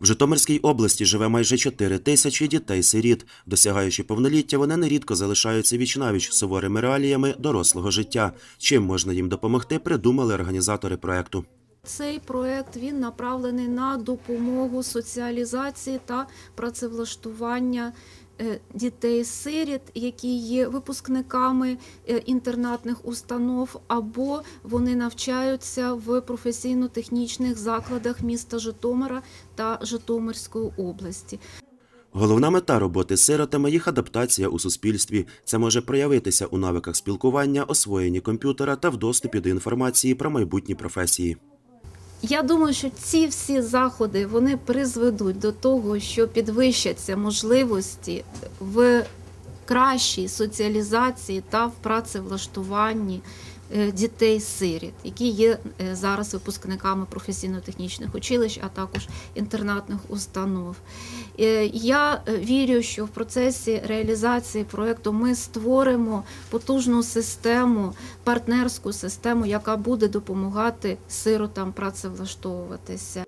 В Житомирській області живе майже 4 тисячі дітей-сиріт. Досягаючи повноліття, вони нерідко залишаються вічнавіч суворими реаліями дорослого життя. Чим можна їм допомогти, придумали організатори проекту. Цей проект він направлений на допомогу соціалізації та працевлаштування дітей-сиріт, які є випускниками е, інтернатних установ, або вони навчаються в професійно-технічних закладах міста Житомира та Житомирської області. Головна мета роботи з сиротами їх адаптація у суспільстві. Це може проявитися у навиках спілкування, освоєнні комп'ютера та в доступі до інформації про майбутні професії. Я думаю, що ці всі заходи вони призведуть до того, що підвищаться можливості в кращій соціалізації та в працевлаштуванні дітей-сиріт, які є е, зараз випускниками професійно-технічних училищ, а також інтернатних установ. Е, Я е, вірю, що в процесі реалізації проекту ми створимо потужну систему, партнерську систему, яка буде допомагати сиротам працевлаштовуватися.